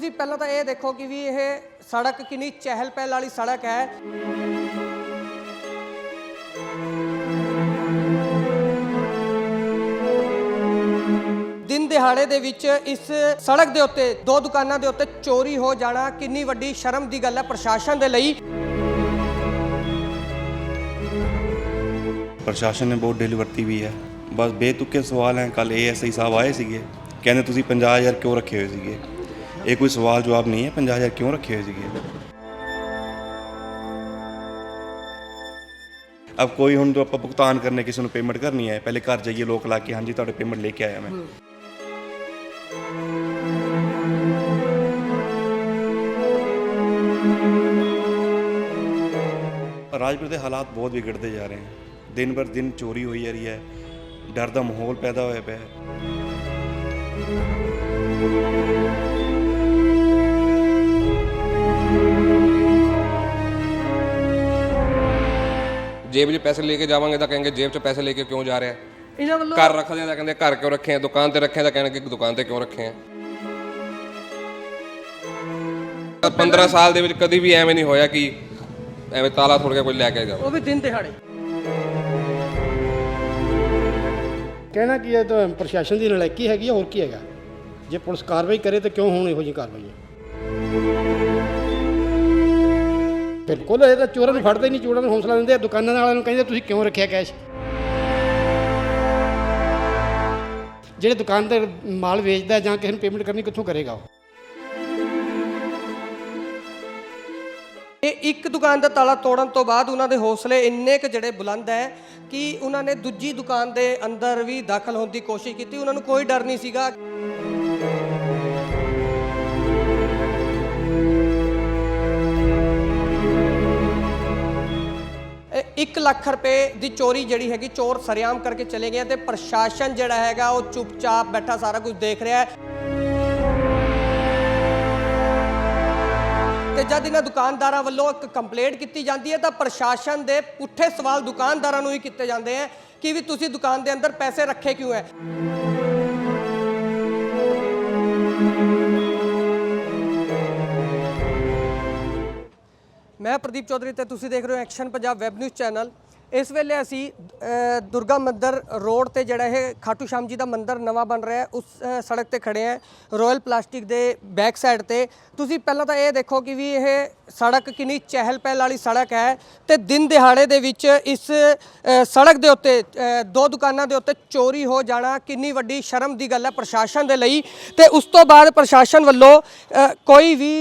ਤੁਸੀਂ ਪਹਿਲਾਂ ਤਾਂ ਇਹ ਦੇਖੋ ਕਿ ਵੀ ਇਹ ਸੜਕ ਕਿੰਨੀ ਚਹਿਲ ਪਹਿਲ ਵਾਲੀ ਸੜਕ ਹੈ। ਦਿਨ ਦਿਹਾੜੇ ਦੇ ਵਿੱਚ ਇਸ ਸੜਕ ਦੇ ਉੱਤੇ, ਦੋ ਦੁਕਾਨਾਂ ਦੇ ਉੱਤੇ ਚੋਰੀ ਹੋ ਜਾਣਾ ਕਿੰਨੀ ਵੱਡੀ ਸ਼ਰਮ ਦੀ ਗੱਲ ਹੈ ਪ੍ਰਸ਼ਾਸਨ ਦੇ ਲਈ। ਪ੍ਰਸ਼ਾਸਨ ਨੇ ਬਹੁਤ ਢਿੱਲ ਵਰਤੀ ਵੀ ਹੈ। ਬਸ ਬੇਤੁਕੇ ਸਵਾਲ ਹੈ ਕੱਲ ਏਐਸਆਈ ਸਾਹਿਬ ਆਏ ਸੀਗੇ। ਕਹਿੰਦੇ ਤੁਸੀਂ 50000 ਕਿਉਂ ਰੱਖੇ ਹੋਏ ਸੀਗੇ? ਇਹ ਕੋਈ ਸਵਾਲ ਜਵਾਬ ਨਹੀਂ ਹੈ। 50000 ਕਿਉਂ ਰੱਖੇ ਹੋਏ ਸੀਗੇ? ਅਬ ਕੋਈ ਹੁਣ ਤੋਂ ਆਪਾਂ ਭੁਗਤਾਨ ਕਰਨੇ, ਕਿਸੇ ਨੂੰ ਪੇਮੈਂਟ ਕਰਨੀ ਹੈ। ਪਹਿਲੇ ਘਰ ਜਾਈਏ, ਲੋਕ ਲਾ ਕੇ, ਹਾਂਜੀ, ਤੁਹਾਡੇ ਪੇਮੈਂਟ ਲੈ ਕੇ ਆਇਆ ਮੈਂ। ਰਾਜਪੁਰ ਦੇ ਹਾਲਾਤ ਬਹੁਤ ਵਿਗੜਦੇ ਜਾ ਰਹੇ ਹਨ ਦਿਨ ਬਰ ਦਿਨ ਚੋਰੀ ਹੋਈ ਜਾ ਰਹੀ ਹੈ। ਡਰ ਦਾ ਮਾਹੌਲ ਪੈਦਾ ਹੋਇਆ ਪਿਆ ਹੈ। ਜੇਬ 'ਚ ਪੈਸੇ ਲੈ ਕੇ ਜਾਵਾਂਗੇ ਤਾਂ ਕਹਿੰਗੇ ਜੇਬ 'ਚ ਪੈਸੇ ਲੈ ਕੇ ਕਿਉਂ ਜਾ ਰਿਹਾ? ਇਹਨਾਂ ਵੱਲੋਂ ਘਰ ਰੱਖਦੇ ਆ ਤਾਂ ਕਹਿੰਦੇ ਘਰ ਕਿਉਂ ਰੱਖੇ ਆ? ਦੁਕਾਨ ਤੇ ਰੱਖੇ ਆ ਤਾਂ ਕਹਿਣਗੇ ਦੁਕਾਨ ਤੇ ਕਿਉਂ ਰੱਖੇ ਆ? 15 ਸਾਲ ਦੇ ਵਿੱਚ ਕਦੀ ਵੀ ਐਵੇਂ ਨਹੀਂ ਹੋਇਆ ਕਿ ਐਵੇਂ ਤਾਲਾ ਤੋੜ ਕੇ ਕੋਈ ਲੈ ਕੇ ਜਾਓ ਉਹ ਵੀ ਦਿਨ ਦਿਹਾੜੇ। ਕਹਿਣਾ ਕੀ ਹੈ ਤਾਂ ਪ੍ਰਸ਼ਾਸਨ ਦੀ ਨਲਾਇਕੀ ਹੈਗੀ ਆ ਹੋਰ ਕੀ ਹੈਗਾ? ਜੇ ਪੁਲਿਸ ਕਾਰਵਾਈ ਕਰੇ ਤਾਂ ਕਿਉਂ ਹੋਣ ਇਹੋ ਜਿਹੀ ਕਾਰਵਾਈਆਂ ਬਿਲਕੁਲ, ਇਹ ਤਾਂ ਚੋਰਾਂ ਨੂੰ ਫੜਦੇ ਨਹੀਂ, ਚੋਰਾਂ ਨੂੰ ਹੌਸਲਾ ਦਿੰਦੇ ਆ, ਦੁਕਾਨਾਂ ਵਾਲਿਆਂ ਨੂੰ ਕਹਿੰਦੇ ਤੁਸੀਂ ਕਿਉਂ ਰੱਖਿਆ ਕੈਸ਼? ਜਿਹੜੇ ਦੁਕਾਨ ਤੇ ਮਾਲ ਵੇਚਦਾ ਜਾਂ ਕਿਸੇ ਨੂੰ ਪੇਮੈਂਟ ਕਰਨੀ, ਕਿੱਥੋਂ ਕਰੇਗਾ ਉਹ? ਇਹ ਇੱਕ ਦੁਕਾਨ ਦਾ ਤਾਲਾ ਤੋੜਨ ਤੋਂ ਬਾਅਦ ਉਹਨਾਂ ਦੇ ਹੌਸਲੇ ਇੰਨੇ ਕੁ ਜਿਹੜੇ ਬੁਲੰਦ ਹੈ ਕਿ ਉਹਨਾਂ ਨੇ ਦੂਜੀ ਦੁਕਾਨ ਦੇ ਅੰਦਰ ਵੀ ਦਾਖਲ ਹੋਣ ਦੀ ਕੋਸ਼ਿਸ਼ ਕੀਤੀ। ਉਹਨਾਂ ਨੂੰ ਕੋਈ ਡਰ ਨਹੀਂ ਸੀਗਾ। 1 ਲੱਖ ਰੁਪਏ ਦੀ ਚੋਰੀ ਜਿਹੜੀ ਹੈਗੀ, ਚੋਰ ਸਰਿਆਮ ਕਰਕੇ ਚਲੇ ਗਏ ਤੇ ਪ੍ਰਸ਼ਾਸਨ ਜਿਹੜਾ ਹੈਗਾ, ਉਹ ਚੁੱਪਚਾਪ ਬੈਠਾ ਸਾਰਾ ਕੁਝ ਦੇਖ ਰਿਹਾ ਹੈ। ਤੇ ਜਦ ਇਹਨਾਂ ਦੁਕਾਨਦਾਰਾਂ ਵੱਲੋਂ ਇੱਕ ਕੰਪਲੇਂਟ ਕੀਤੀ ਜਾਂਦੀ ਹੈ, ਤਾਂ ਪ੍ਰਸ਼ਾਸਨ ਦੇ ਪੁੱਠੇ ਸਵਾਲ ਦੁਕਾਨਦਾਰਾਂ ਨੂੰ ਹੀ ਕੀਤੇ ਜਾਂਦੇ ਆ ਕਿ ਵੀ ਤੁਸੀਂ ਦੁਕਾਨ ਦੇ ਅੰਦਰ ਪੈਸੇ ਰੱਖੇ ਕਿਉਂ ਹੈ? ਮੈਂ ਪ੍ਰਦੀਪ ਚੌਧਰੀ ਤੇ ਤੁਸੀਂ ਦੇਖ ਰਹੇ ਹੋ action Punjab web news channel ਇਸ ਵੇਲੇ ਅਸੀਂ ਦੁਰਗਾ ਮੰਦਰ ਰੋਡ ਤੇ ਜਿਹੜਾ ਇਹ ਖਾਟੂ ਸ਼ਾਮ ਜੀ ਦਾ ਮੰਦਰ ਨਵਾਂ ਬਣ ਰਿਹਾ ਹੈ, ਉਸ ਸੜਕ ਤੇ ਖੜੇ ਆ ਰਾਇਲ ਪਲਾਸਟਿਕ ਦੇ ਬੈਕ ਸਾਈਡ ਤੇ। ਤੁਸੀਂ ਪਹਿਲਾਂ ਤਾਂ ਇਹ ਦੇਖੋ ਕਿ ਵੀ ਇਹ ਸੜਕ ਕਿੰਨੀ ਚਹਿਲ ਪਹਿਲ ਵਾਲੀ ਸੜਕ ਹੈ ਤੇ ਦਿਨ ਦਿਹਾੜੇ ਦੇ ਵਿੱਚ ਇਸ ਸੜਕ ਦੇ ਉੱਤੇ ਦੋ ਦੁਕਾਨਾਂ ਦੇ ਉੱਤੇ ਚੋਰੀ ਹੋ ਜਾਣਾ ਕਿੰਨੀ ਵੱਡੀ ਸ਼ਰਮ ਦੀ ਗੱਲ ਹੈ ਪ੍ਰਸ਼ਾਸਨ ਦੇ ਲਈ। ਤੇ ਉਸ ਤੋਂ ਬਾਅਦ ਪ੍ਰਸ਼ਾਸਨ ਵੱਲੋਂ ਕੋਈ ਵੀ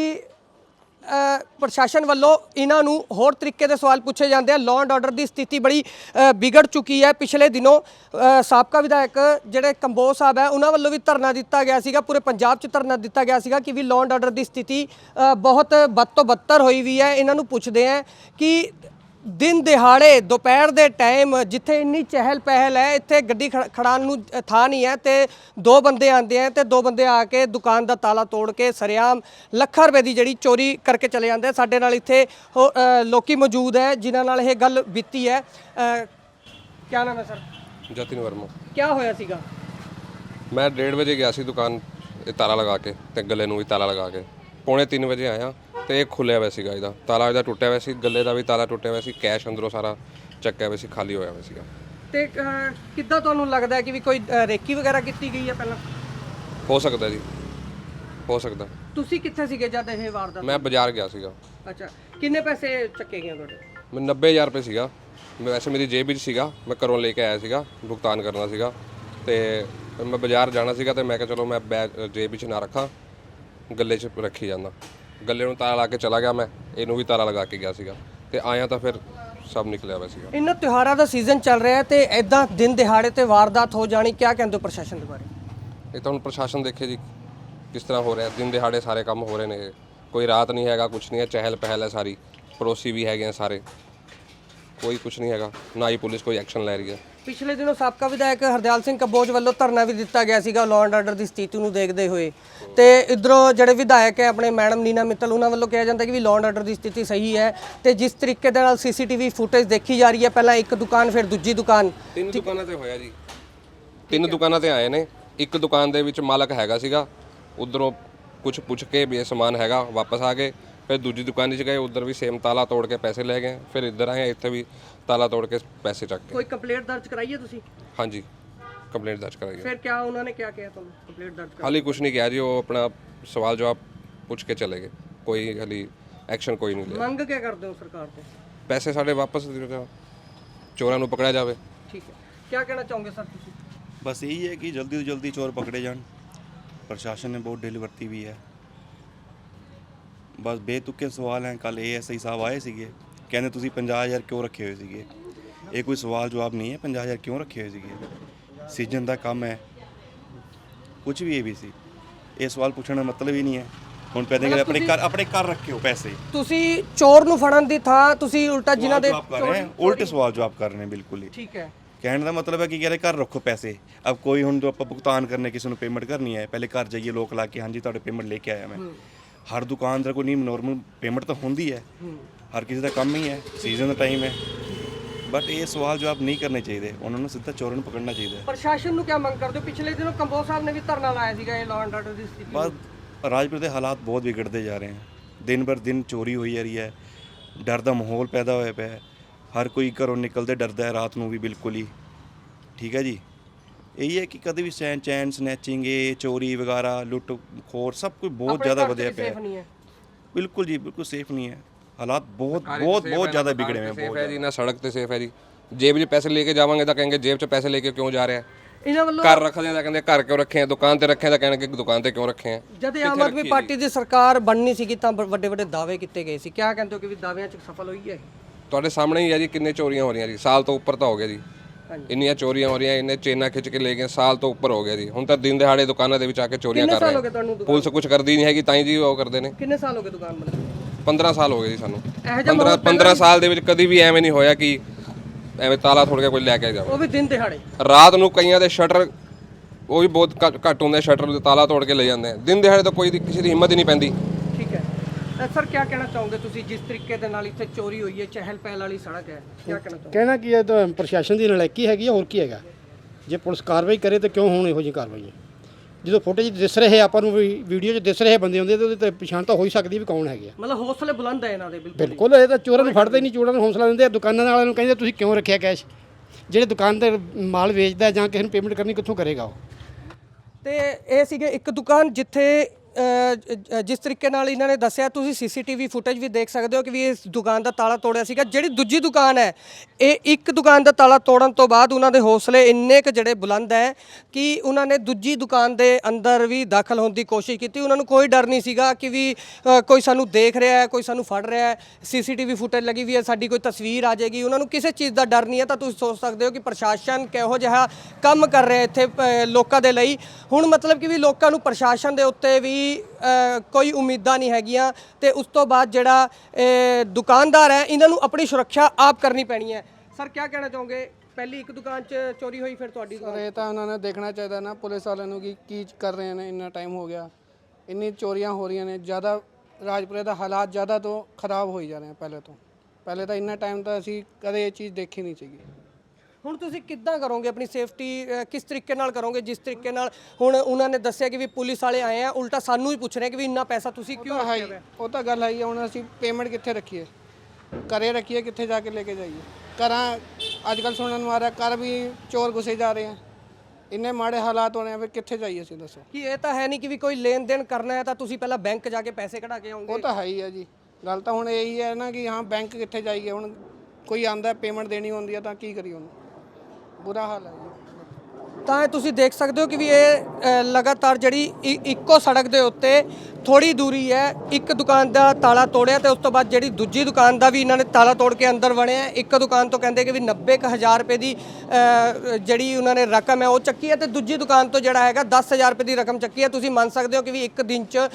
ਪ੍ਰਸ਼ਾਸਨ ਵੱਲੋਂ ਇਹਨਾਂ ਨੂੰ ਹੋਰ ਤਰੀਕੇ ਦੇ ਸਵਾਲ ਪੁੱਛੇ ਜਾਂਦੇ ਆ। ਲਾਅ ਐਂਡ ਆਰਡਰ ਦੀ ਸਥਿਤੀ ਬੜੀ ਵਿਗੜ ਚੁੱਕੀ ਹੈ। ਪਿਛਲੇ ਦਿਨੋਂ ਸਾਬਕਾ ਵਿਧਾਇਕ ਜਿਹੜੇ ਕੰਬੋ ਸਾਹਿਬ ਹੈ, ਉਹਨਾਂ ਵੱਲੋਂ ਵੀ ਧਰਨਾ ਦਿੱਤਾ ਗਿਆ ਸੀਗਾ, ਪੂਰੇ ਪੰਜਾਬ 'ਚ ਧਰਨਾ ਦਿੱਤਾ ਗਿਆ ਸੀਗਾ ਕਿ ਵੀ ਲਾਅ ਐਂਡ ਆਰਡਰ ਦੀ ਸਥਿਤੀ ਬਹੁਤ ਬਦ ਤੋਂ ਬੱਤਰ ਹੋਈ ਵੀ ਹੈ। ਇਹਨਾਂ ਨੂੰ ਪੁੱਛਦੇ ਆ ਕਿ ਦਿਨ ਦਿਹਾੜੇ ਦੁਪਹਿਰ ਦੇ ਟਾਈਮ ਜਿੱਥੇ ਇੰਨੀ ਚਹਿਲ ਪਹਿਲ ਹੈ ਇੱਥੇ ਗੱਡੀ ਖੜ- ਖੜਾਉਣ ਨੂੰ ਥਾਂ ਨਹੀਂ ਹੈ ਤੇ ਦੋ ਬੰਦੇ ਆਂਦੇ ਆ ਤੇ ਦੋ ਬੰਦੇ ਆ ਕੇ ਦੁਕਾਨ ਦਾ ਤਾਲਾ ਤੋੜ ਕੇ ਸਰਿਆਮ ਲੱਖਾਂ ਰੁਪਏ ਦੀ ਜਿਹੜੀ ਚੋਰੀ ਕਰਕੇ ਚਲੇ ਜਾਂਦੇ। ਸਾਡੇ ਨਾਲ ਇੱਥੇ ਲੋਕੀ ਮੌਜੂਦ ਹੈ ਜਿਨ੍ਹਾਂ ਨਾਲ ਇਹ ਗੱਲ ਬੀਤੀ ਹੈ। ਕੀ ਨਾਮ ਹੈ ਸਰ? ਜਤਿਨ ਵਰਮਾ। ਕੀ ਹੋਇਆ ਸੀਗਾ? ਮੈਂ 1:30 ਵਜੇ ਗਿਆ ਸੀ ਦੁਕਾਨ ਇਹ ਤਾਲਾ ਲਗਾ ਕੇ ਤੇ ਗੱਲੇ ਨੂੰ ਵੀ ਤਾਲਾ ਲਗਾ ਕੇ। ਪੌਣੇ 3 ਵਜੇ ਆਇਆ। ਤੇ ਇਹ ਖੁੱਲਿਆ ਹੋਇਆ ਸੀਗਾ ਇਹਦਾ। ਤਾਲਾ ਇਹਦਾ ਟੁੱਟਿਆ ਹੋਇਆ ਸੀ ਗੱਲੇ ਦਾ ਵੀ ਤਾਲਾ ਟੁੱਟਿਆ ਹੋਇਆ ਸੀ ਕੈਸ਼ ਅੰਦਰੋਂ ਸਾਰਾ ਚੱਕਿਆ ਹੋਇਆ ਸੀ ਖਾਲੀ ਹੋਇਆ ਹੋਇਆ ਸੀਗਾ। ਤੇ ਕਿੱਦਾਂ ਤੁਹਾਨੂੰ ਲੱਗਦਾ ਹੈ ਕਿ ਵੀ ਕੋਈ ਰੇਕੀ ਵਗੈਰਾ ਕੀਤੀ ਗਈ ਹੈ ਪਹਿਲਾਂ? ਹੋ ਸਕਦਾ ਜੀ। ਹੋ ਸਕਦਾ। ਤੁਸੀਂ ਕਿੱਥੇ ਸੀਗੇ ਜਦ ਇਹ ਵਾਰਦਾਤ ਮੈਂ ਬਾਜ਼ਾਰ ਗਿਆ ਸੀਗਾ। ਅੱਛਾ ਕਿੰਨੇ ਪੈਸੇ ਚੱਕੇ ਗਏ ਤੁਹਾਡੇ? ਮੈਂ 90000 ਰੁਪਏ ਸੀਗਾ। ਮੈਂ ਵੈਸੇ ਮੇਰੀ ਜੇਬ ਵਿੱਚ ਸੀਗਾ। ਮੈਂ ਘਰੋਂ ਲੈ ਕੇ ਆਇਆ ਸੀਗਾ ਭੁਗਤਾਨ ਕਰਨਾ ਸੀਗਾ। ਤੇ ਮੈਂ ਬਾਜ਼ਾਰ ਜਾਣਾ ਸੀਗਾ ਤੇ ਮੈਂ ਕਿਹਾ ਚਲੋ ਮੈਂ ਬੈਗ ਜੇਬ ਵਿੱਚ ਨਾ ਰੱਖਾਂ ਗੱਲੇ 'ਚ ਰੱਖੀ ਜਾਂਦਾ। ਗੱਲੇ ਨੂੰ ਤਾਲਾ ਲਾ ਕੇ ਚਲਾ ਗਿਆ ਮੈਂ ਇਹਨੂੰ ਵੀ ਤਾਲਾ ਲਗਾ ਕੇ ਗਿਆ ਸੀਗਾ ਤੇ ਆਇਆ ਤਾਂ ਫਿਰ ਸਭ ਨਿਕਲਿਆ ਹੋਇਆ ਸੀਗਾ। ਇਹਨਾਂ ਤਿਉਹਾਰਾਂ ਦਾ ਸੀਜ਼ਨ ਚੱਲ ਰਿਹਾ ਹੈ ਤੇ ਐਦਾਂ ਦਿਨ ਦਿਹਾੜੇ ਤੇ ਵਾਰਦਾਤ ਹੋ ਜਾਣੀ ਕਿਆ ਕਹਿੰਦੇ ਹੋ ਪ੍ਰਸ਼ਾਸਨ ਦੇ ਬਾਰੇ? ਇਹ ਤਾਂ ਹੁਣ ਪ੍ਰਸ਼ਾਸਨ ਦੇਖੇ ਜੀ ਕਿਸ ਤਰ੍ਹਾਂ ਹੋ ਰਿਹਾ ਦਿਨ ਦਿਹਾੜੇ ਸਾਰੇ ਕੰਮ ਹੋ ਰਹੇ ਨੇ ਇਹ। ਕੋਈ ਰਾਤ ਨਹੀਂ ਹੈਗਾ ਕੁਝ ਨਹੀਂ ਹੈ ਚਹਿਲ ਪਹਿਲ ਹੈ ਸਾਰੀ ਪੜੋਸੀ ਵੀ ਹੈਗੇ ਆ ਸਾਰੇ ਕੋਈ ਕੁਝ ਨਹੀਂ ਹੈਗਾ ਨਾ ਹੀ ਪੁਲਿਸ ਕੋਈ ਐਕਸ਼ਨ ਲੈ ਰਹੀ ਹੈ। ਪਿਛਲੇ ਦਿਨੋਂ ਸਾਬਕਾ ਵਿਧਾਇਕ ਹਰਦਿਆਲ ਸਿੰਘ ਕੰਬੋਜ ਵੱਲੋਂ ਧਰਨਾ ਵੀ ਦਿੱਤਾ ਗਿਆ ਸੀਗਾ ਲਾਅ ਐਂਡ ਆਰਡਰ ਦੀ ਸਥਿਤੀ ਨੂੰ ਦੇਖਦੇ ਹੋਏ। ਤੇ ਇਧਰੋਂ ਜਿਹੜੇ ਵਿਧਾਇਕ ਹੈ ਆਪਣੇ ਮੈਡਮ ਨੀਨਾ ਮਿੱਤਲ, ਉਹਨਾਂ ਵੱਲੋਂ ਕਿਹਾ ਜਾਂਦਾ ਕਿ ਵੀ ਲਾਅ ਐਂਡ ਆਰਡਰ ਦੀ ਸਥਿਤੀ ਸਹੀ ਹੈ ਤੇ ਜਿਸ ਤਰੀਕੇ ਦੇ ਨਾਲ ਸੀਸੀਟੀਵੀ ਫੁਟੇਜ ਦੇਖੀ ਜਾ ਰਹੀ ਹੈ, ਪਹਿਲਾਂ ਇੱਕ ਦੁਕਾਨ, ਫਿਰ ਦੂਜੀ ਦੁਕਾਨ। ਤਿੰਨ ਦੁਕਾਨਾਂ ਤੇ ਹੋਇਆ ਜੀ। ਤਿੰਨ ਦੁਕਾਨਾਂ ਤੇ ਆਏ ਨੇ। ਇੱਕ ਦੁਕਾਨ ਦੇ ਵਿੱਚ ਮਾਲਕ ਹੈਗਾ ਸੀਗਾ। ਉਧਰੋਂ ਕੁਝ ਪੁੱਛ ਕੇ ਵੀ ਇਹ ਸਮਾਨ ਹੈਗਾ, ਵਾਪਸ ਆ ਗਏ। ਫਿਰ ਦੂਜੀ ਦੁਕਾਨ 'ਚ ਗਏ ਉਧਰ ਵੀ ਸੇਮ ਤਾਲਾ ਤੋੜ ਕੇ ਪੈਸੇ ਲੈ ਗਏ। ਫਿਰ ਇੱਧਰ ਆਏ ਇੱਥੇ ਵੀ ਤਾਲਾ ਤੋੜ ਕੇ ਪੈਸੇ ਚੱਕ ਗਏ ਕੋਈ ਕੰਪਲੇਂਟ ਦਰਜ ਕਰਾਈ ਹੈ ਤੁਸੀਂ? ਹਾਂਜੀ ਕੰਪਲੇਂਟ ਦਰਜ ਕਰਾਈ ਹੈ। ਫਿਰ ਕਿਆ ਉਹਨਾਂ ਨੇ ਕਿਆ ਕਿਹਾ ਤੁਹਾਨੂੰ ਕੰਪਲੇਂਟ ਦਰਜ ਕਰ ਹਾਲੀ ਕੁਝ ਨਹੀਂ ਕਿਹਾ ਜੀ ਉਹ ਆਪਣਾ ਸਵਾਲ ਜਵਾਬ ਪੁੱਛ ਕੇ ਚਲੇ ਗਏ। ਕੋਈ ਹਾਲੀ ਐਕਸ਼ਨ ਕੋਈ ਨਹੀਂ ਲਿਆ। ਮੰਗ ਕਿਆ ਕਰਦੇ ਹੋ ਸਰਕਾਰ ਤੋਂ? ਪੈਸੇ ਸਾਡੇ ਵਾਪਸ ਦਿਓ ਚੋਰਾਂ ਨੂੰ ਪਕੜਿਆ ਜਾਵੇ। ਠੀਕ ਹੈ। ਕਿਆ ਕਹਿਣਾ ਚਾਹੋਗੇ ਸਰ ਤੁਸੀਂ? ਬਸ ਇਹੀ ਹੈ ਕਿ ਜਲਦੀ ਤੋਂ ਜਲਦੀ ਚੋਰ ਪਕੜੇ ਜਾਣ। ਪ੍ਰਸ਼ਾਸਨ ਨੇ ਬਹੁਤ ਢਿੱਲ ਵਰਤੀ ਵੀ ਹੈ। ਬਸ ਬੇਤੁਕੇ ਸਵਾਲ ਹੈ ਕੱਲ ਏਐਸਆਈ ਸਾਹਿਬ ਆਏ ਸੀਗੇ। ਕਹਿੰਦੇ ਤੁਸੀਂ 50000 ਕਿਉਂ ਰੱਖੇ ਹੋਏ ਸੀਗੇ? ਇਹ ਕੋਈ ਸਵਾਲ ਜਵਾਬ ਨਹੀਂ ਹੈ 50000 ਕਿਉਂ ਰੱਖੇ ਹੋਏ ਸੀਗੇ? ਸੀਜ਼ਨ ਦਾ ਕੰਮ ਹੈ। ਕੁਝ ਵੀ ਏਬੀਸੀ ਇਹ ਸਵਾਲ ਪੁੱਛਣ ਦਾ ਮਤਲਬ ਹੀ ਨਹੀਂ ਹੈ। ਹੁਣ ਪੈਦੇ ਗਏ ਆਪਣੇ ਘਰ ਆਪਣੇ ਘਰ ਰੱਖਿਓ ਪੈਸੇ। ਤੁਸੀਂ ਚੋਰ ਨੂੰ ਫੜਨ ਦੀ ਥਾਂ ਤੁਸੀਂ ਉਲਟਾ ਜਿਨ੍ਹਾਂ ਦੇ ਉਲਟ ਸਵਾਲ ਜਵਾਬ ਕਰ ਰਹੇ ਬਿਲਕੁਲ ਹੀ। ਠੀਕ ਹੈ। ਕਹਿਣ ਦਾ ਮਤਲਬ ਹੈ ਕਿ ਯਾਰ ਘਰ ਰੱਖੋ ਪੈਸੇ। ਅਬ ਕੋਈ ਹੁਣ ਜੋ ਆਪਾਂ ਭੁਗਤਾਨ ਕਰਨੇ ਕਿਸੇ ਨੂੰ ਪੇਮੈਂਟ ਕਰਨੀ ਹੈ ਪਹਿਲੇ ਘਰ ਜਾਈਏ ਲੋਕ ਲਾ ਕੇ ਹਾਂਜੀ ਤੁਹਾਡੇ ਪੇਮੈਂਟ ਲੈ ਕੇ ਆਇਆ ਮੈਂ। ਹਰ ਦੁਕਾਨਦਾਰ ਕੋਲ ਨਹੀਂ ਨਾਰਮਲ ਪੇਮੈਂਟ ਤਾਂ ਹੁੰਦੀ ਹੈ। ਹਰ ਕਿਸੇ ਦਾ ਕੰਮ ਹੀ ਹੈ ਸੀਜ਼ਨ ਦਾ ਟਾਈਮ ਹੈ। ਬਟ ਇਹ ਸਵਾਲ ਜਵਾਬ ਨਹੀਂ ਕਰਨੇ ਚਾਹੀਦੇ। ਉਹਨਾਂ ਨੂੰ ਸਿੱਧਾ ਚੋਰਾਂ ਨੂੰ ਪਕੜਨਾ ਚਾਹੀਦਾ ਹੈ। ਪ੍ਰਸ਼ਾਸਨ ਨੂੰ ਕਿਆ ਮੰਗ ਕਰਦੇ ਹੋ? ਪਿਛਲੇ ਦਿਨੋਂ ਕੰਬੋ ਸਾਹਿਬ ਨੇ ਵੀ ਧਰਨਾ ਲਾਇਆ ਸੀਗਾ ਇਹ ਲਾਅ ਐਂਡ ਆਰਡਰ ਦੀ ਸਥਿਤੀ ਬਸ ਰਾਜਪੁਰ ਦੇ ਹਾਲਾਤ ਬਹੁਤ ਵਿਗੜਦੇ ਜਾ ਰਹੇ ਹਨ। ਦਿਨ ਬਰ ਦਿਨ ਚੋਰੀ ਹੋਈ ਜਾ ਰਹੀ ਹੈ। ਡਰ ਦਾ ਮਾਹੌਲ ਪੈਦਾ ਹੋਇਆ ਪਿਆ ਹੈ। ਹਰ ਕੋਈ ਘਰੋਂ ਨਿਕਲਦੇ ਡਰਦਾ ਹੈ ਰਾਤ ਨੂੰ ਵੀ ਬਿਲਕੁਲ ਹੀ। ਠੀਕ ਹੈ ਜੀ? ਇਹੀ ਹੈ ਕਿ ਕਦੇ ਵੀ ਚੈਨ ਚੈਨ ਸਨੈਚਿੰਗ ਇਹ ਚੋਰੀ ਵਗੈਰਾ ਲੁੱਟ ਖੋਰ ਸਭ ਕੁਝ ਬਹੁਤ ਜ਼ਿਆਦਾ ਵਧਿਆ ਪਿਆ। ਹੈ। ਬਿਲਕੁਲ ਜੀ ਬਿਲਕੁਲ ਸੇਫ ਨਹੀਂ ਹੈ। ਹਾਲਾਤ ਬਹੁਤ ਬਹੁਤ ਬਹੁਤ ਜ਼ਿਆਦਾ ਵਿਗੜੇ ਹੋਏ ਹੈ ਜੀ ਨਾ ਸੜਕ ਤੇ ਸੇਫ ਹੈ ਜੀ। ਜੇਬ 'ਚ ਪੈਸੇ ਲੈ ਕੇ ਜਾਵਾਂਗੇ ਤਾਂ ਕਹਿੰਗੇ ਜੇਬ 'ਚ ਪੈਸੇ ਲੈ ਕੇ ਕਿਉਂ ਜਾ ਰਿਹਾ ਇਹਨਾਂ ਵੱਲੋਂ ਘਰ ਰੱਖਦੇ ਆ ਤਾਂ ਕਹਿੰਦੇ ਘਰ ਕਿਉਂ ਰੱਖੇ ਆ? ਦੁਕਾਨ ਤੇ ਰੱਖੇ ਆ ਤਾਂ ਕਹਿਣਗੇ ਦੁਕਾਨ ਤੇ ਕਿਉਂ ਰੱਖੇ ਆ? ਜਦ ਇਹ ਆਮ ਆਦਮੀ ਪਾਰਟੀ ਦੀ ਸਰਕਾਰ ਬਣਨੀ ਸੀਗੀ ਤਾਂ ਵੱਡੇ ਵੱਡੇ ਦਾਅਵੇ ਕੀਤੇ ਗਏ ਸੀ। ਕਿਆ ਕਹਿੰਦੇ ਹੋ ਕਿ ਵੀ ਦਾਅਵਿਆਂ 'ਚ ਸਫਲ ਹੋਈ ਹੈ? ਤੁਹਾਡੇ ਸਾਹਮਣੇ ਹੀ ਹੈ ਜੀ ਕਿੰਨੇ ਚੋਰੀਆਂ ਹੋ ਰਹੀਆਂ ਜੀ। ਸਾਲ ਤੋਂ ਉੱਪਰ ਤਾਂ ਹੋ ਗਿਆ ਜੀ। ਇੰਨੀਆਂ ਚੋਰੀਆਂ ਹੋ ਰਹੀਆਂ ਇੰਨੇ ਚੇਨਾਂ ਖਿੱਚ ਕੇ ਲੈ ਗਏ ਸਾਲ ਤੋਂ ਉੱਪਰ ਹੋ ਗਿਆ ਜੀ। ਹੁਣ ਤਾਂ ਦਿਨ ਦਿਹਾੜੇ ਦੁਕਾਨਾਂ ਦੇ ਵਿੱਚ ਆ ਕੇ ਚੋਰੀਆਂ ਕਿੰਨੇ ਕਰ ਸਾਲ ਹੋ ਰਹੇ ਗਏ ਤੁਹਾਨੂੰ ਦੁਕਾਨ? ਪੁਲਿਸ ਕੁਝ ਕਰਦੀ ਨਹੀਂ ਹੈਗੀ ਤਾਂ ਹੀ ਜੀ ਉਹ ਕਰਦੇ ਨੇ। ਕਿੰਨੇ ਸਾਲ ਹੋ ਗਏ ਦੁਕਾਨ ਬਣੇ 15 ਸਾਲ ਹੋ ਗਏ ਜੀ ਸਾਨੂੰ। ਇਹੋ ਜਿਹਾ 15 15 ਸਾਲ ਦੇ ਵਿੱਚ ਕਦੀ ਵੀ ਐਵੇਂ ਨਹੀਂ ਹੋਇਆ ਕਿ ਐਵੇਂ ਤਾਲਾ ਤੋੜ ਕੇ ਕੋਈ ਲੈ ਕੇ ਜਾਵੇ। ਉਹ ਵੀ ਦਿਨ ਦਿਹਾੜੇ। ਰਾਤ ਨੂੰ ਕਈਆਂ ਦੇ ਸ਼ਟਰ ਉਹ ਵੀ ਬਹੁਤ ਘੱਟ- ਘੱਟ ਹੁੰਦੇ ਸ਼ਟਰ ਦੇ ਤਾਲਾ ਤੋੜ ਕੇ ਲੈ ਜਾਂਦੇ ਆ। ਦਿਨ ਦਿਹਾੜੇ ਤਾਂ ਕੋਈ ਦੀ- ਕਿਸੇ ਦੀ ਹਿੰਮਤ ਹੀ ਨਹੀਂ ਪੈਂਦੀ। ਸਰ ਕਿਆ ਕਹਿਣਾ ਚਾਹੋਗੇ ਤੁਸੀਂ? ਜਿਸ ਤਰੀਕੇ ਦੇ ਨਾਲ ਇੱਥੇ ਚੋਰੀ ਹੋਈ ਹੈ ਚਹਿਲ ਪਹਿਲ ਵਾਲੀ ਸੜਕ ਹੈ ਕਿਆ ਕਹਿਣਾ ਚਾਹੋਗੇ? ਕਹਿਣਾ ਕੀ ਹੈ ਤਾਂ ਪ੍ਰਸ਼ਾਸਨ ਦੀ ਨਲਾਇਕੀ ਹੈਗੀ ਆ ਹੋਰ ਕੀ ਹੈਗਾ? ਜੇ ਪੁਲਿਸ ਕਾਰਵਾਈ ਕਰੇ ਤਾਂ ਕਿਉਂ ਹੋਣ ਇਹੋ ਜਿਹੀ ਕਾਰਵਾਈਆਂ ਜਦੋਂ ਫੋਟੋ 'ਚ ਦਿਸ ਰਹੇ ਆਪਾਂ ਨੂੰ ਵੀ ਵੀਡੀਓ 'ਚ ਦਿਸ ਰਹੇ ਬੰਦੇ ਹੁੰਦੇ ਤੇ ਉਹਦੇ ਤੇ ਪਛਾਣ ਤਾਂ ਹੋ ਹੀ ਸਕਦੀ ਵੀ ਕੌਣ ਹੈਗੇ ਆ। ਮਤਲਬ ਹੌਸਲੇ ਬੁਲੰਦ ਹੈ ਇਹਨਾਂ ਦੇ ਬਿਲਕੁਲ ਬਿਲਕੁਲ ਇਹ ਤਾਂ ਚੋਰਾਂ ਨੂੰ ਫੜਦੇ ਨਹੀਂ ਚੋਰਾਂ ਨੂੰ ਹੌਸਲਾ ਦਿੰਦੇ ਆ ਦੁਕਾਨਾਂ ਵਾਲਿਆਂ ਨੂੰ ਕਹਿੰਦੇ ਤੁਸੀਂ ਕਿਉਂ ਰੱਖਿਆ ਕੈਸ਼? ਜਿਹੜੇ ਦੁਕਾਨਦਾਰ ਮਾਲ ਵੇਚਦਾ ਜਾਂ ਕਿਸੇ ਨੂੰ ਪੇਮੈਂਟ ਕਰਨੀ ਕਿੱਥੋਂ ਕਰੇਗਾ ਉਹ? ਤੇ ਇਹ ਸੀਗੇ ਇੱਕ ਦੁਕਾਨ ਜਿੱਥੇ ਜਿਸ ਤਰੀਕੇ ਨਾਲ ਇਹਨਾਂ ਨੇ ਦੱਸਿਆ, ਤੁਸੀਂ ਸੀਸੀਟੀਵੀ ਫੁਟੇਜ ਵੀ ਦੇਖ ਸਕਦੇ ਹੋ ਕਿ ਵੀ ਇਸ ਦੁਕਾਨ ਦਾ ਤਾਲਾ ਤੋੜਿਆ ਸੀਗਾ। ਜਿਹੜੀ ਦੂਜੀ ਦੁਕਾਨ ਹੈ, ਇਹ ਇੱਕ ਦੁਕਾਨ ਦਾ ਤਾਲਾ ਤੋੜਨ ਤੋਂ ਬਾਅਦ ਉਹਨਾਂ ਦੇ ਹੌਸਲੇ ਇੰਨੇ ਕੁ ਜਿਹੜੇ ਬੁਲੰਦ ਹੈ ਕਿ ਉਹਨਾਂ ਨੇ ਦੂਜੀ ਦੁਕਾਨ ਦੇ ਅੰਦਰ ਵੀ ਦਾਖਲ ਹੋਣ ਦੀ ਕੋਸ਼ਿਸ਼ ਕੀਤੀ। ਉਹਨਾਂ ਨੂੰ ਕੋਈ ਡਰ ਨਹੀਂ ਸੀਗਾ ਕਿ ਵੀ ਕੋਈ ਸਾਨੂੰ ਦੇਖ ਰਿਹਾ ਹੈ, ਕੋਈ ਸਾਨੂੰ ਫੜ ਰਿਹਾ ਹੈ। ਸੀਸੀਟੀਵੀ ਫੁਟੇਜ ਲੱਗੀ ਵੀ ਹੈ, ਸਾਡੀ ਕੋਈ ਤਸਵੀਰ ਆ ਜਾਏਗੀ। ਉਹਨਾਂ ਨੂੰ ਕਿਸੇ ਚੀਜ਼ ਦਾ ਡਰ ਨਹੀਂ ਹੈ, ਤਾਂ ਤੁਸੀਂ ਸੋਚ ਸਕਦੇ ਹੋ ਕਿ ਪ੍ਰਸ਼ਾਸਨ ਕਿਹੋ ਜਿਹਾ ਕੰਮ ਕਰ ਰਿਹਾ ਇੱਥੇ ਲੋਕਾਂ ਦੇ ਲਈ। ਹੁਣ ਮਤਲਬ ਕਿ ਵੀ ਲੋਕਾਂ ਨੂੰ ਪ੍ਰਸ਼ਾਸਨ ਦੇ ਉੱਤੇ ਵੀ ਅ, ਕੋਈ ਉਮੀਦਾਂ ਨਹੀਂ ਹੈਗੀਆਂ ਤੇ ਉਸ ਤੋਂ ਬਾਅਦ ਜਿਹੜਾ ਦੁਕਾਨਦਾਰ ਹੈ ਇਹਨਾਂ ਨੂੰ ਆਪਣੀ ਸੁਰੱਖਿਆ ਆਪ ਕਰਨੀ ਪੈਣੀ ਹੈ। ਸਰ ਕੀ ਕਹਿਣਾ ਚਾਹੋਗੇ? ਪਹਿਲੀ ਇੱਕ ਦੁਕਾਨ 'ਚ ਚੋਰੀ ਹੋਈ ਫਿਰ ਤੁਹਾਡੀ ਦੁਕਾਨ ਇਹ ਤਾਂ ਉਹਨਾਂ ਨੇ ਦੇਖਣਾ ਚਾਹੀਦਾ ਨਾ ਪੁਲਿਸ ਵਾਲਿਆਂ ਨੂੰ ਕਿ ਕੀ ਕਰ ਰਹੇ ਨੇ ਇੰਨਾ ਟਾਈਮ ਹੋ ਗਿਆ। ਇੰਨੀ ਚੋਰੀਆਂ ਹੋ ਰਹੀਆਂ ਨੇ ਜ਼ਿਆਦਾ ਰਾਜਪੁਰੇ ਦਾ ਹਾਲਾਤ ਜ਼ਿਆਦਾ ਤੋਂ ਖਰਾਬ ਹੋਈ ਜਾ ਰਹੇ ਆ ਪਹਿਲੇ ਤੋਂ। ਪਹਿਲੇ ਤਾਂ ਇੰਨਾ ਟਾਈਮ ਤਾਂ ਅਸੀਂ ਕਦੇ ਇਹ ਚੀਜ਼ ਦੇਖੀ ਨਹੀਂ ਸੀਗੀ। ਹੁਣ ਤੁਸੀਂ ਕਿੱਦਾਂ ਕਰੋਗੇ ਆਪਣੀ ਸੇਫਟੀ ਕਿਸ ਤਰੀਕੇ ਨਾਲ ਕਰੋਗੇ? ਜਿਸ ਤਰੀਕੇ ਨਾਲ ਹੁਣ ਉਹਨਾਂ ਨੇ ਦੱਸਿਆ ਕਿ ਵੀ ਪੁਲਿਸ ਵਾਲੇ ਆਏ ਆ ਉਲਟਾ ਸਾਨੂੰ ਹੀ ਪੁੱਛ ਰਹੇ ਕਿ ਵੀ ਇੰਨਾ ਪੈਸਾ ਤੁਸੀਂ ਕਿਉਂ ਹੈ ਰੱਖਿਆ ਹੀ, ਹੋਇਆ? ਉਹ ਤਾਂ ਗੱਲ ਹੈ ਹੀ ਆ, ਹੁਣ ਅਸੀਂ ਪੇਮੈਂਟ ਕਿੱਥੇ ਰੱਖੀਏ? ਘਰੇ ਰੱਖੀਏ ਕਿੱਥੇ ਜਾ ਕੇ ਲੈ ਕੇ ਜਾਈਏ? ਘਰਾਂ ਅੱਜ ਕੱਲ ਸੁਣਨ ਨੂੰ ਆ ਰਿਹਾ ਘਰ ਵੀ ਚੋਰ ਘੁਸੇ ਜਾ ਰਹੇ ਆ। ਇੰਨੇ ਮਾੜੇ ਹਾਲਾਤ ਹੋਣੇ ਆ ਫਿਰ ਕਿੱਥੇ ਜਾਈਏ ਅਸੀਂ ਦੱਸੋ? ਕਿ ਇਹ ਤਾਂ ਹੈ ਨਹੀਂ ਕਿ ਵੀ ਕੋਈ ਲੈਣ ਦੇਣ ਕਰਨਾ ਹੈ ਤਾਂ ਤੁਸੀਂ ਪਹਿਲਾਂ ਬੈਂਕ ਜਾ ਕੇ ਪੈਸੇ ਕਢਾ ਕੇ ਆਉਂਗੇ। ਉਹ ਤਾਂ ਹੈ ਹੀ ਆ ਜੀ। ਗੱਲ ਤਾਂ ਹੁਣ ਇਹੀ ਹੈ ਨਾ ਕਿ ਹਾਂ ਬੈਂਕ ਕਿੱਥੇ ਜਾਈਏ? ਹੁਣ ਕੋਈ ਆਂਦਾ ਪੇਮੈਂਟ ਦੇਣੀ ਹੁੰਦੀ ਆ ਤਾਂ ਕੀ ਕਰੀਏ ਹੁਣ? ਬੁਰਾ ਹਾਲ ਹੈ ਜੀ। ਤਾਂ ਇਹ ਤੁਸੀਂ ਦੇਖ ਸਕਦੇ ਹੋ ਕਿ ਵੀ ਇਹ ਅ, ਲਗਾਤਾਰ ਜਿਹੜੀ ਇ- ਇੱਕੋ ਸੜਕ ਦੇ ਉੱਤੇ ਥੋੜੀ ਦੂਰੀ ਹੈ, ਇੱਕ ਦੁਕਾਨ ਦਾ ਤਾਲਾ ਤੋੜਿਆ ਤੇ ਉਸ ਤੋਂ ਬਾਅਦ ਜਿਹੜੀ ਦੂਜੀ ਦੁਕਾਨ ਦਾ ਵੀ ਇਹਨਾਂ ਨੇ ਤਾਲਾ ਤੋੜ ਕੇ ਅੰਦਰ ਵੜਿਆ। ਇੱਕ ਦੁਕਾਨ ਤੋਂ ਕਹਿੰਦੇ ਕਿ ਵੀ 90000 ਰੁਪਏ ਦੀ ਜਿਹੜੀ ਉਹਨਾਂ ਨੇ ਰਕਮ ਹੈ ਉਹ ਚੱਕੀ ਹੈ ਤੇ ਦੂਜੀ ਦੁਕਾਨ ਤੋਂ ਜਿਹੜਾ ਹੈਗਾ 10000 ਰੁਪਏ ਦੀ ਰਕਮ ਚੱਕੀ ਹੈ। ਤੁਸੀਂ ਮੰਨ ਸਕਦੇ ਹੋ ਕਿ ਵੀ ਇੱਕ ਦਿਨ 'ਚ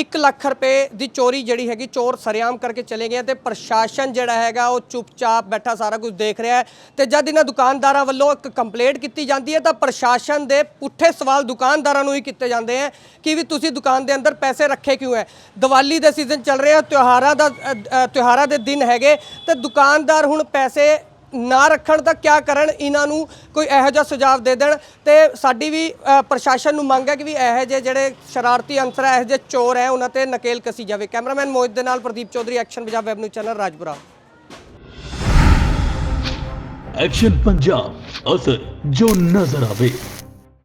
1 ਲੱਖ ਰੁਪਏ ਦੀ ਚੋਰੀ ਜਿਹੜੀ ਹੈਗੀ ਚੋਰ ਸਰਿਆਮ ਕਰਕੇ ਚਲੇ ਗਏ ਤੇ ਪ੍ਰਸ਼ਾਸਨ ਜਿਹੜਾ ਹੈਗਾ ਉਹ ਚੁੱਪਚਾਪ ਬੈਠਾ ਸਾਰਾ ਕੁਝ ਦੇਖ ਰਿਹਾ ਹੈ ਤੇ ਜਦ ਇਹਨਾਂ ਦੁਕਾਨਦਾਰਾਂ ਵੱਲੋਂ ਇੱਕ ਕੰਪਲੇਂਟ ਕੀਤੀ ਜਾਂਦੀ ਹੈ ਤਾਂ ਪ੍ਰਸ਼ਾਸਨ ਦੇ ਪੁੱਠੇ ਸਵਾਲ ਦੁਕਾਨਦਾਰਾਂ ਨੂੰ ਹੀ ਕੀਤੇ ਜਾਂਦੇ ਹੈ ਕਿ ਵੀ ਤੁਸੀਂ ਦੁਕਾਨ ਦੇ ਅੰਦਰ ਪੈਸੇ ਰੱਖੇ ਕਿਉਂ ਹੈ? ਦੀਵਾਲੀ ਦੇ ਸੀਜ਼ਨ ਚੱਲ ਰਿਹਾ, ਤਿਉਹਾਰਾਂ ਦਾ ਤਿਉਹਾਰਾਂ ਦੇ ਦਿਨ ਹੈਗੇ, ਤੇ ਦੁਕਾਨਦਾਰ ਹੁਣ ਪੈਸੇ ਨਾ ਰੱਖਣ ਤਾਂ ਕਿਆ ਕਰਨ? ਇਹਨਾਂ ਨੂੰ ਕੋਈ ਇਹੋ ਜਿਹਾ ਸੁਝਾਅ ਦੇ ਦੇਣ ਤੇ ਸਾਡੀ ਵੀ ਪ੍ਰਸ਼ਾਸਨ ਨੂੰ ਮੰਗ ਹੈ ਕਿ ਵੀ ਇਹੋ ਜਿਹੇ ਜਿਹੜੇ ਸ਼ਰਾਰਤੀ ਅੰਸਰ ਹੈ, ਇਹੋ ਜਿਹੇ ਚੋਰ ਹੈ, ਉਹਨਾਂ ਤੇ ਨਕੇਲ ਕਸੀ ਜਾਵੇ। ਕੈਮਰਾਮੈਨ ਮੋਹਿਤ ਦੇ ਨਾਲ Pradeep Chaudhary action Punjab web news channel Rajpura. Action Punjab ਅਸਰ ਜੋ ਨਜ਼ਰ ਆਵੇ।